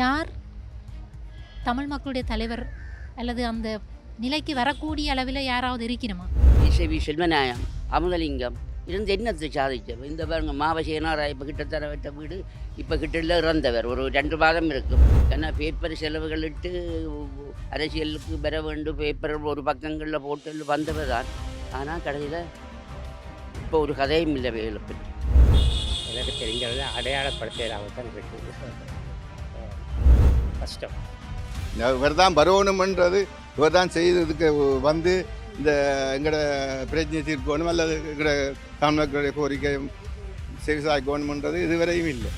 யார் தமிழ் மக்களுடைய தலைவர் அல்லது அந்த நிலைக்கு வரக்கூடிய அளவில் யாராவது இருக்கணுமா? இசைவி செல்வநாயம் அமுதலிங்கம் இருந்து என்னத்தை சாதித்தவர்? இந்த பாருங்க மாவசேனார் இப்போ கிட்டத்தர வைத்த வீடு இப்போ கிட்ட இறந்தவர். ஒரு ரெண்டு மாதம் இருக்கும். ஏன்னா பேப்பர் செலவுகள் இட்டு அரசியலுக்கு பெற வேண்டும் பேப்பர் ஒரு பக்கங்களில் போட்டு வந்தவர் தான். ஆனால் கடையில் இப்போ ஒரு கதையும் இல்லை வேலை பற்றி எனக்கு தெரிஞ்சது அடையாளப்படுத்துகிறாங்க தான் இருக்குது கஷ்டம். இவர் தான் வரணுமன்றது இவர் தான் செய்ததுக்கு வந்து இந்த எங்களோட பிரச்சனை தீர்க்கணும் அல்லது எங்களோட தமிழ் கோரிக்கை செவிசாய்க்கணுமன்றது இதுவரையும் இல்லை.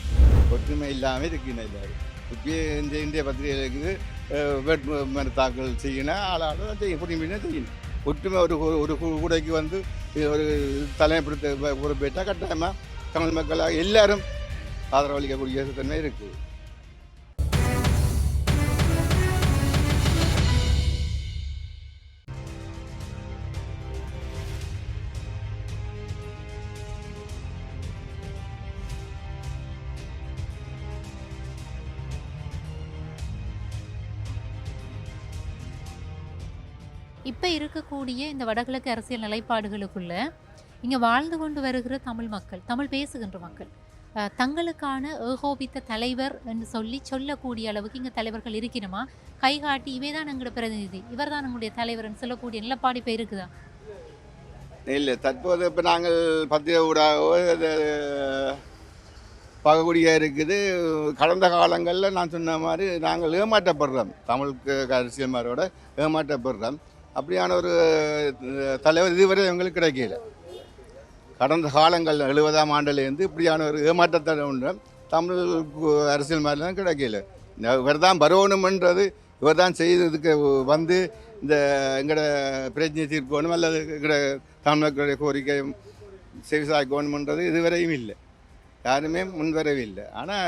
ஒற்றுமை இல்லாமல் இருக்கணும் எல்லாரும். இப்போ இந்த இந்திய பத்திரிகைகளுக்கு வேட்புமனு தாக்கல் செய்யணும் ஆளாலும் செய்யும் புரியுமே செய்யணும் ஒற்றுமை ஒரு ஒரு- கூடைக்கு வந்து இது ஒரு தலைமைப்படுத்த பொறுப்பேற்றால் கட்டாயமாக தமிழ் மக்களாக எல்லாரும் ஆதரவளிக்கக்கூடிய தன்மை இருக்குது. இப்போ இருக்கக்கூடிய இந்த வடகிழக்கு அரசியல் நிலைப்பாடுகளுக்குள்ள இங்கே வாழ்ந்து கொண்டு வருகிற தமிழ் மக்கள் தமிழ் பேசுகின்ற மக்கள் தங்களுக்கான ஏகோபித்த தலைவர் என்று சொல்லி சொல்லக்கூடிய அளவுக்கு இங்கே தலைவர்கள் இருக்கணுமா? கை காட்டி இவே தான் எங்களோட பிரதிநிதி இவர் தான் எங்களுடைய தலைவர்னு சொல்லக்கூடிய நிலப்பாடு இப்போ இருக்குதா? இல்லை தற்போது இப்போ நாங்கள் பத்திரிகை ஊடாகவோ இது இருக்குது. கடந்த காலங்களில் நான் சொன்ன மாதிரி நாங்கள் ஏமாற்றப்படுறோம். தமிழ்க்கு அரசியல்மாரோட ஏமாற்றப்படுறோம். அப்படியான ஒரு தலைவர் இதுவரை எங்களுக்கு கிடைக்கல. கடந்த காலங்கள் எழுபதாம் ஆண்டுலேருந்து இப்படியான ஒரு ஏமாற்றத்தை உண்டு தமிழ் அரசியல் மாதிரிலாம் கிடைக்கல. இவர் தான் வரணுமன்றது இவர் தான் செய்ததுக்கு வந்து இந்த எங்களோட பிரச்சனை தீர்க்கணும் அல்லது எங்களோட தமிழர்களுடைய கோரிக்கை செவிசாய்க்கணுமன்றது இதுவரையும் இல்லை. யாருமே முன்வரவில்லை. ஆனால்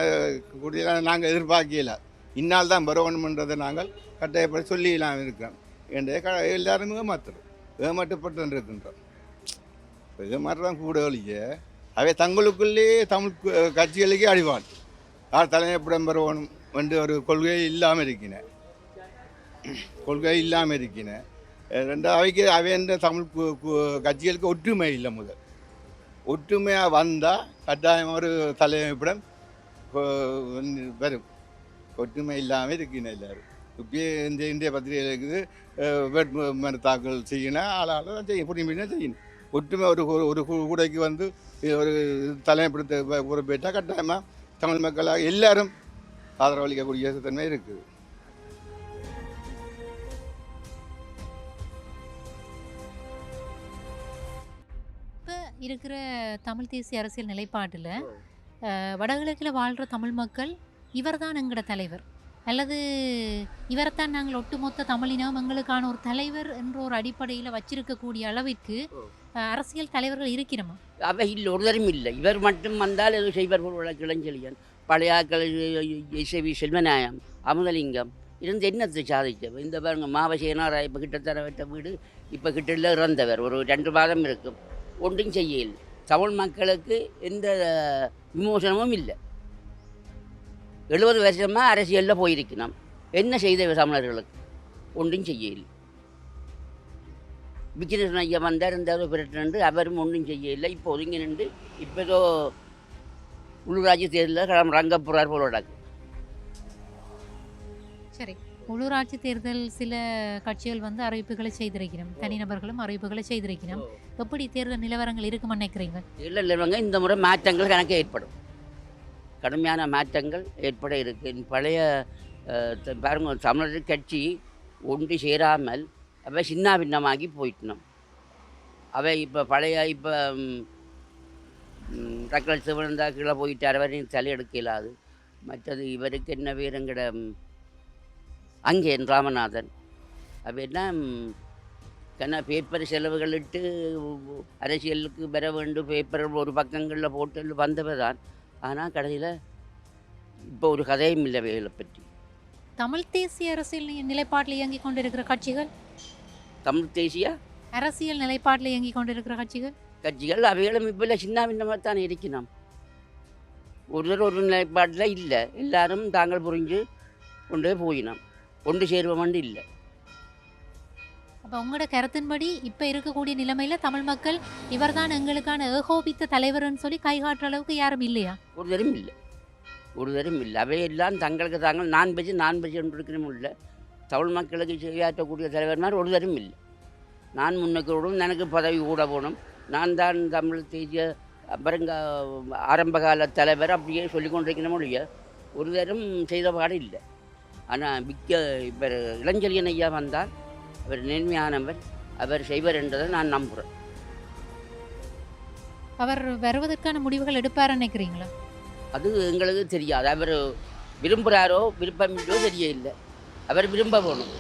கூடிய நாங்கள் எதிர்பார்க்கல. இன்னால் தான் வரணுமன்றதை நாங்கள் கட்டாயப்படி சொல்லிலாம் இருக்கிறோம். என்ற க எல்லாருமே ஏமாத்துறோம் இது மாதிரி தான் கூட ஒழிய அவை தங்களுக்குள்ளேயே தமிழ் கட்சிகளுக்கே அழிவான் யார் தலைமைப்படம் பெறணும் என்று ஒரு கொள்கை இல்லாமல் இருக்கின கொள்கை இல்லாமல் இருக்கின ரெண்டு அவைக்கு அவை என்ற தமிழ் கட்சிகளுக்கு ஒற்றுமை இல்லை முதல் ஒற்றுமையாக வந்தால் கட்டாயம் ஒரு தலைமைப்பிடம் வரும் ஒற்றுமை இல்லாமல் இருக்கின எல்லாரும் இப்பயே இந்த இந்திய பத்திரிகைகளுக்கு இருக்குது வேட்புமனு தாக்கல் செய்யணும். ஆளாலும் செய்யும் புரியுமே செய்யணும். ஒற்றுமை ஒரு ஒரு- கூடைக்கு வந்து இது ஒரு தலைமைப்படுத்த பொறுப்பேற்றால் கட்டாயமாக தமிழ் மக்களாக எல்லாரும் ஆதரவளிக்கக்கூடிய தன்மை இருக்குது. இப்போ இருக்கிற தமிழ் தேசிய அரசியல் நிலைப்பாட்டில் வடகிழக்கில் வாழ்கிற தமிழ் மக்கள் இவர் தான் எங்களோட தலைவர். அல்லது இவரைத்தான் நாங்கள் ஒட்டுமொத்த தமிழினம் எங்களுக்கான ஒரு தலைவர் என்ற ஒரு அடிப்படையில் வச்சிருக்கக்கூடிய அளவிற்கு அரசியல் தலைவர்கள் இருக்கிறோமா? அவை இல்லை ஒருத்தரும் இல்லை. இவர் மட்டும் வந்தால் எது செய்வர் போல கிளஞ்செழியன் பழையாக்கள் இசைவி செல்வநாயம் அமுதலிங்கம் இருந்து என்னத்தை சாதிச்சவர் இந்த பாருங்க மாவசேனாராய் இப்போ கிட்டத்தர வைத்த வீடு இப்போ கிட்ட இறந்தவர். ஒரு ரெண்டு மாதம் இருக்கும். ஒன்றும் செய்யல தமிழ் மக்களுக்கு எந்த விமோசனமும் இல்லை. எழுபது வருஷமாக அரசியலில் போயிருக்கணும் என்ன செய்த தமிழர்களுக்கு ஒன்றும் செய்யல விக்கிரேசன் ஐயா வந்தார் இருந்தார் பிரட்டு அவரும் ஒன்றும் செய்யலை இப்போ ஒதுங்கி நின்று இப்போ ஏதோ உள்ளூராட்சி தேர்தலில் கிளம்ப ரங்கப்புறார் போல நடக்கு. சரி உள்ளூராட்சி தேர்தல் சில கட்சிகள் வந்து அறிவிப்புகளை செய்திருக்கிறோம். தனிநபர்களும் அறிவிப்புகளை செய்திருக்கிறோம். எப்படி தேர்தல் நிலவரங்கள் இருக்குமா நினைக்கிறீங்க? தேர்தல் நிலவங்க இந்த முறை மாற்றங்கள் கணக்கு ஏற்படும். கடுமையான மாற்றங்கள் ஏற்பட இருக்கு. பழைய பாருங்க தமிழர் கட்சி ஒன்று சேராமல் அவை சின்ன பின்னமாகி போயிட்டணும் அவை இப்போ பழைய இப்போ தக்கல் சிவனந்தா கீழே போயிட்டார் வரையும் தலையெடுக்க இயலாது மற்றது இவருக்கு என்ன பேருங்கிட அங்கே ராமநாதன். அவையெல்லாம் கண்ணா பேப்பர் செலவுகள் இட்டு அரசியலுக்கு பெற வேண்டும் பேப்பர் ஒரு பக்கங்களில் போட்டு வந்தவர் தான் ஆனால் கடைசியில் இப்போ ஒரு கதையும் இல்லை வேலை பற்றி. தமிழ் தேசிய அரசியல் நிலைப்பாட்டில் இயங்கிக் கொண்டிருக்கிற கட்சிகள்? தமிழ் தேசிய? அரசியல் நிலைப்பாட்டில் இயங்கிக் கொண்டிருக்கிற கட்சிகள்? கட்சிகள் அவைகளும் இப்போ சின்ன பின்னமாக தான் இருக்கணும் ஒருத்தர் ஒரு நிலைப்பாட்டில் இல்லை. எல்லாரும் தாங்கள் புரிஞ்சு கொண்டே போயினோம். ஒன்று சேருவோம் இல்லை. அப்போ உங்களோட கருத்தின்படி இப்போ இருக்கக்கூடிய நிலைமையில தமிழ் மக்கள் இவர்தான் எங்களுக்கான ஏகோபித்த தலைவர்னு சொல்லி கைகாட்டுற அளவுக்கு யாரும் இல்லையா? ஒரு இல்லை. ஒரு இல்லை. அவையெல்லாம் தங்களுக்கு தாங்கள் நான் பஜி நான் பஜி இருக்கணும் இல்லை. தமிழ் மக்களுக்கு செய்யாற்றக்கூடிய தலைவர்மார் ஒரு தரம் இல்லை. நான் முன்னுக்கு விடும் எனக்கு பதவி கூட போகணும். நான் தான் தமிழ் தேசிய அப்புறங்க ஆரம்பகால தலைவர் அப்படியே சொல்லி கொண்டிருக்கணும் இல்லையா ஒரு தரம் செய்த பாடு இல்லை. ஆனால் மிக்க இவர் இளஞ்செழியன் ஐயா வந்தால் அவர் நேர்மையானவர் அவர் செய்வர் என்றதை நான் நம்புகிறேன் அவர் வருவதற்கான முடிவுகள் எடுப்பார் நினைக்கிறீங்களா? அது எங்களுக்கு தெரியாது. அவர் விரும்புகிறாரோ விருப்பமில்லோ தெரியல அவர் விரும்ப போகணும்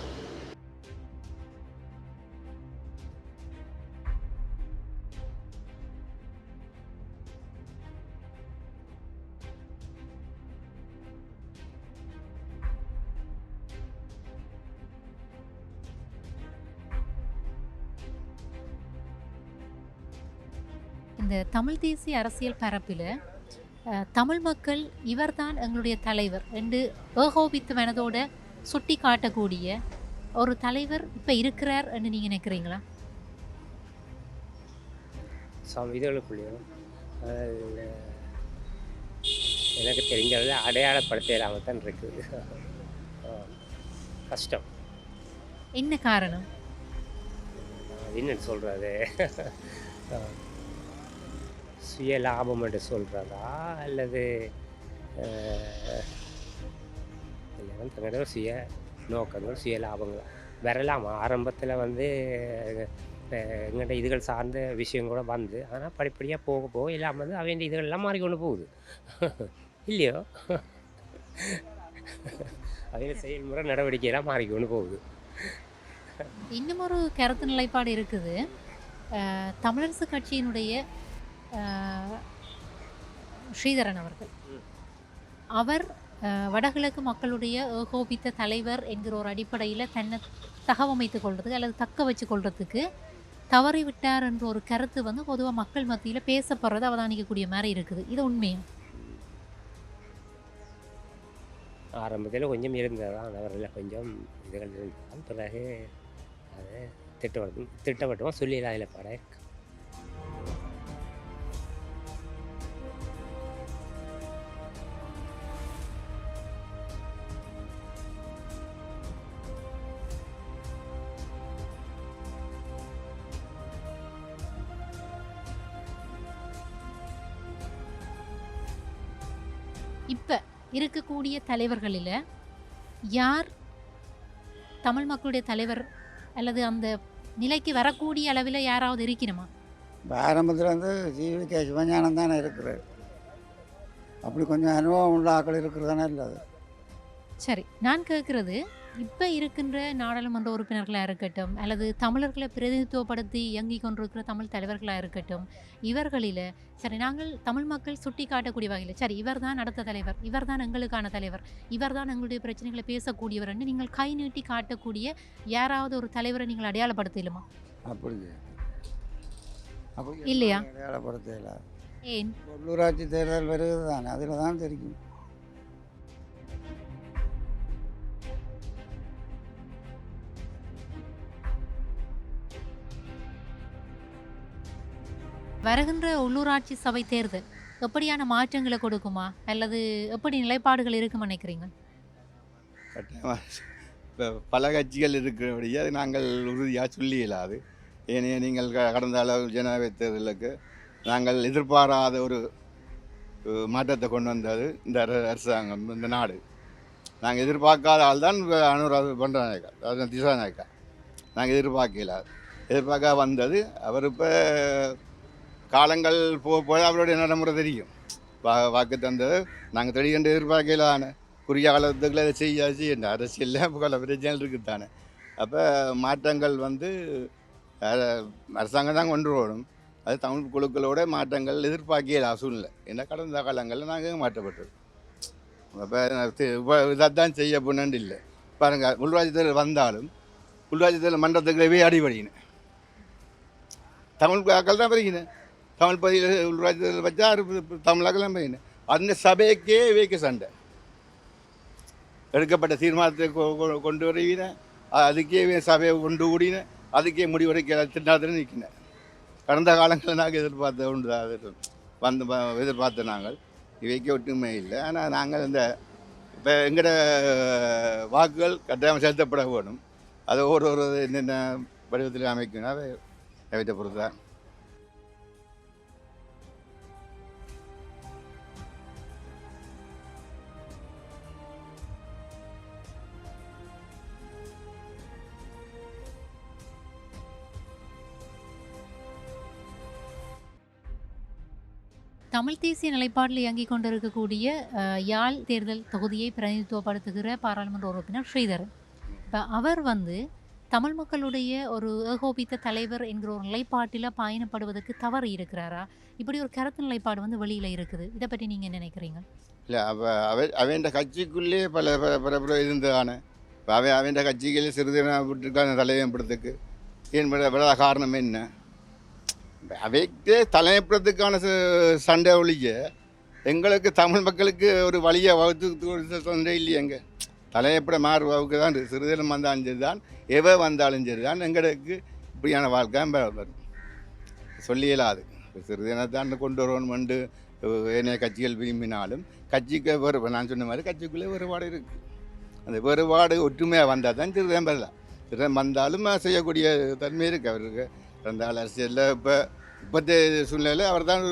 இந்த தமிழ் தேசிய அரசியல் பரப்பில் தமிழ் மக்கள் இவர்தான் எங்களுடைய தலைவர் என்று ஏகோபித்த மனதோட சுட்டி காட்டக்கூடிய ஒரு தலைவர் இப்போ இருக்கிறார் என்று நீங்கள் நினைக்கிறீங்களா? அதாவது, எனக்கு தெரிஞ்சதில் அடையாளப்படுத்த இல்லாமல் தான் இருக்குது கஷ்டம். என்ன காரணம்? என்னன்னு சொல்கிறது சுய லாபம் என்று சொல்கிறதா அல்லது தங்களோட சுய நோக்கங்கள் சுய லாபங்கள் வரலாம். ஆரம்பத்தில் வந்து எங்கள்கிட்ட இதுகள் சார்ந்த விஷயம் கூட வந்து ஆனால் படிப்படியாக போக போக இல்லாமல் வந்து அவன் இதுகள்லாம் மாறிக்கொண்டு போகுது. இல்லையோ? அவங்க செயல்முறை நடவடிக்கையெல்லாம் மாறிக்கொண்டு போகுது. இன்னும் ஒரு கருத்து நிலைப்பாடு இருக்குது. தமிழரசு கட்சியினுடைய ஸ்ரீதரன் அவர்கள். அவர் வடகிழக்கு மக்களுடைய ஏகோபித்த தலைவர் என்கிற ஒரு அடிப்படையில் தன்னை தகவமைத்து கொள்றதுக்கு அல்லது தக்க வச்சு கொள்றதுக்கு தவறி விட்டார் என்ற ஒரு கருத்து வந்து பொதுவாக மக்கள் மத்தியில் பேசப்படுறது அவதானிக்கக்கூடிய மாதிரி இருக்குது. இது உண்மையா? ஆரம்பத்தில் கொஞ்சம் இருந்தது தான் அவரில் கொஞ்சம் இதுகள் இருந்தால் பிறகு அது திட்டவட்டம் திட்டவட்டமாக சொல்லிடலாம். அதில் பட இருக்கக்கூடிய தலைவர்களில் யார் தமிழ் மக்களுடைய தலைவர் அல்லது அந்த நிலைக்கு வரக்கூடிய அளவில் யாராவது இருக்கணுமா இப்போ ஆரம்பத்தில் வந்து ஜிவி கே சிவஞானம் தானே இருக்கிறார் அப்படி கொஞ்சம் அனுபவம் உள்ள ஆக்கள் இருக்கிறதானே இல்லை அது. சரி நான் கேட்குறது இப்போ இருக்கின்ற நாடாளுமன்ற உறுப்பினர்களாக இருக்கட்டும் அல்லது தமிழர்களை பிரதிநிதித்துவப்படுத்தி இயங்கிக் கொண்டிருக்கிற தமிழ் தலைவர்களாக இருக்கட்டும் இவர்களில் சரி நாங்கள் தமிழ் மக்கள் சுட்டி காட்டக்கூடிய வகையில் சரி இவர் தான் அடுத்த தலைவர் இவர் தான் எங்களுக்கான தலைவர் இவர் தான் எங்களுடைய பிரச்சனைகளை பேசக்கூடியவர்னு நீங்கள் கை நீட்டி காட்டக்கூடிய யாராவது ஒரு தலைவரை நீங்கள் அடையாளப்படுத்தலுமா? அப்படி இல்லையா? அடையாளப்படுத்தல. ஏன்? உள்ளூராட்சி தேர்தல் வருது தானே அதில் தான் தெரியும். வருகின்ற உள்ளூராட்சி சபை தேர்தல் எப்படியான மாற்றங்களை கொடுக்குமா? அல்லது எப்படி நிலைப்பாடுகள் இருக்கும் நினைக்கிறீங்க? இப்போ பல கட்சிகள் இருக்கிறபடியே நாங்கள் உறுதியாக சொல்லி இயலாது. ஏனைய நீங்கள் க- கடந்த அளவு ஜனாதிபதி தேர்தலுக்கு நாங்கள் எதிர்பாராத ஒரு மாற்றத்தை கொண்டு வந்தது இந்த அரசாங்கம் இந்த நாடு. நாங்கள் எதிர்பார்க்காத ஆள் தான் அனுராத பண்டநாயக்கா அதாவது திசாநாயக்கா நாங்கள் எதிர்பார்க்கல. எதிர்பார்க்க வந்தது. அவர் இப்போ காலங்கள் போக போக அவருடைய நடைமுறை தெரியும். வா வாக்கு தந்தது. நாங்கள் திடீரென்று எதிர்பார்க்கலான்னு குறுகிய காலத்துக்குள்ள அதை செய்யாச்சு என்ற. அரசியலில் பல பிரச்சனைகள் இருக்குது தானே அப்போ மாற்றங்கள் வந்து அரசாங்கம் தான் கொண்டு வரணும் அது தமிழ் குழுக்களோட மாற்றங்கள் எதிர்பார்க்கல சூழ்நிலை ஏன்னா கடந்த காலங்களில் நாங்கள் மாற்றப்பட்டது? அப்போ இதான் செய்ய போனேன் இல்லை. பாருங்கள் உள்ராஜ்யத்தில் வந்தாலும் உள்ராஜ்யத்தில் தேர்தல் அடிபடினேன் தமிழ் ஆக்கள் தான் பெருகினேன் தமிழ் பதிவு உள்ளாட்சி வச்சா தமிழாக்கள் அந்த சபைக்கே வைக்க சண்டை. எடுக்கப்பட்ட தீர்மானத்தை கொ- கொண்டு வருவின அதுக்கே சபையை கொண்டு கூடினேன் அதுக்கே முடிவெடுக்க திண்டாத்தில் நிற்கினேன் கடந்த காலங்களில் நாங்கள் எதிர்பார்த்த ஒன்று அது வந்து எதிர்பார்த்த நாங்கள். இவைக்கு ஒட்டுமே இல்லை. ஆனால் நாங்கள் இந்த இப்போ எங்களோட வாக்குகள் கட்டாயம் செலுத்தப்பட வேணும். அது ஒரு ஒரு என்னென்ன வடிவத்தில் அமைக்கணும் அதை அவற்றை பொறுத்து தான் தமிழ் தேசிய நிலைப்பாட்டில் இயங்கிக் கொண்டிருக்கக்கூடிய யாழ் தேர்தல் தொகுதியை பிரதிநிதித்துவப்படுத்துகிற பாராளுமன்ற உறுப்பினர் ஸ்ரீதர் இப்போ அவர் வந்து தமிழ் மக்களுடைய ஒரு ஏகோபித்த தலைவர் என்கிற ஒரு நிலைப்பாட்டில் பயணப்படுவதற்கு தவறு இருக்கிறாரா? இப்படி ஒரு கருத்து நிலைப்பாடு வந்து வெளியில் இருக்குது. இதை பற்றி நீங்கள் நினைக்கிறீங்க? இல்லை அவ அவ அவன் கட்சிக்குள்ளே பல பல பரப்புற இருந்ததானே. இப்போ அவன் அவன் கட்சிகளே சிறிதன விட்டுருக்கான தலைமைப்படுறதுக்கு ஏன் விட காரணம் என்ன? அவைக்கு தலைமைப்படுறதுக்கான ச- சண்டை ஒழிய எங்களுக்கு தமிழ் மக்களுக்கு ஒரு வழியை வகுத்து சண்டை இல்லையங்க மாறு வகுக்கு தான் சிறிதனம் வந்தாலும் சரி தான் எவ வந்தாலும் சரி தான் எங்களுக்கு இப்படியான வாழ்க்கை வ- வரும். சொல்லி இயலாது. சிறிதனத்தான் கொண்டு வரணுமெண்டு ஏனைய கட்சிகள் விரும்பினாலும் கட்சிக்கு வேறு நான் சொன்ன மாதிரி கட்சிக்குள்ளே வேறுபாடு இருக்குது அந்த வேறுபாடு ஒற்றுமையாக வந்தால் தான் சிறுதம் வரலாம். சிறுதம் வந்தாலும் செய்யக்கூடிய தன்மை இருக்குது அவருக்கு. ரெண்டாள் ஆள் அரசியலில் இப்போ இப்போத்தைய சூழ்நிலையில் அவர் தான்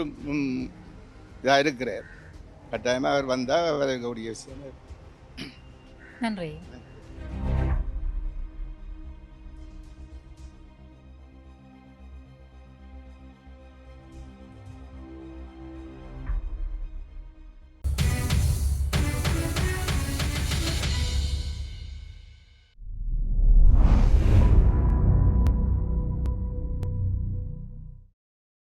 இதாக இருக்கிறார். கட்டாயமாக அவர் வந்தால் வரக்கூடிய விஷயம். நன்றி.